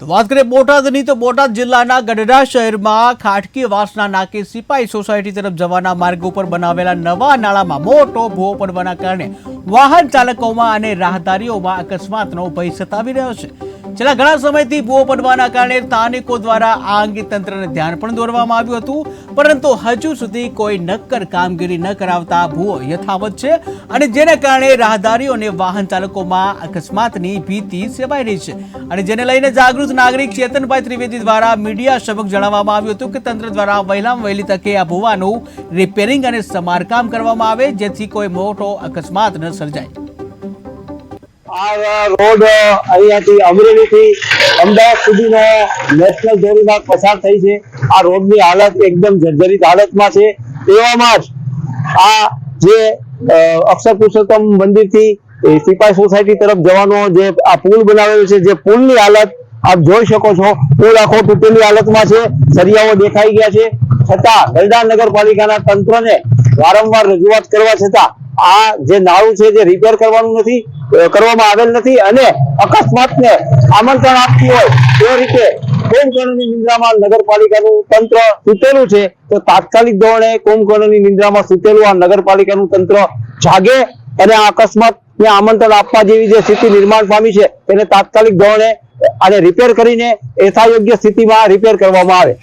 તો વાત કરીએ બોટાદની, તો બોટાદ જિલ્લાના ગઢડા શહેરમાં ખાટકી વાસના નાકે સિપાઈ સોસાયટી તરફ જવાના માર્ગ ઉપર બનાવેલા નવા નાળામાં મોટો ભૂવો પડવાના કારણે વાહન ચાલકોમાં અને રાહદારીઓમાં અકસ્માતનો ભય સતાવી રહ્યો છે. છેલ્લા ઘણા સમયથી ભૂવો પડવાના કારણે સ્થાનિકો દ્વારા આ અંગે તંત્રને ધ્યાન પણ દોરવામાં આવ્યું હતું. પરંતુ હજુ સુધી કોઈ નક્કર કામગીરી ન કરાવતા ભૂવો યથાવત છે અને જેને કારણે રાહદારીઓ અને વાહન ચાલકોમાં અકસ્માતની ભીતિ સેવાઈ રહી છે. અને જેને લઈને જાગૃત નાગરિક ચેતનભાઈ ત્રિવેદી દ્વારા મીડિયા સમક્ષ જણાવવામાં આવ્યું હતું કે તંત્ર દ્વારા વહેલામાં વહેલી તકે આ ભૂવાનું રિપેરિંગ અને સમારકામ કરવામાં આવે, જેથી કોઈ મોટો અકસ્માત ન સર્જાય. આ રોડ અહીંયાથી અમરેલીથી અમદાવાદ સુધીનો નેશનલ ધોરીમાર્ગ પસાર થઈ છે. આ રોડની હાલત એકદમ જર્જરિત હાલતમાં છે. એવામાં જ આ જે અક્ષર પુરુષોત્તમ મંદિરથી સિપાઈ સોસાયટી તરફ જવાનો જે આ પુલ બનાવેલો છે, જે પુલની હાલત આપ જોઈ શકો છો. પુલ આખો તૂટેલી હાલતમાં છે. સરિયાઓ દેખાઈ ગયા છે. છતાં ગરડા નગરપાલિકાના તંત્રને વારંવાર રજૂઆત કરવા છતાં આ જે નાળું છે જે રિપેર કરવાનું નથી કરવામાં આવેલ નથી અને અકસ્માતને આમંત્રણ આપતી હોય તે રીતે કુંભકર્ણની નિંદ્રામાં નગરપાલિકાનું તંત્ર સૂતેલું છે. તો તાત્કાલિક ધોરણે કુંભકર્ણની નિંદ્રામાં સૂતેલું આ નગરપાલિકાનું તંત્ર જાગે અને આ અકસ્માતને આમંત્રણ આપવા જેવી જે સ્થિતિ નિર્માણ પામી છે એને તાત્કાલિક ધોરણે આને રિપેર કરીને યથાયોગ્ય સ્થિતિમાં રિપેર કરવામાં આવે.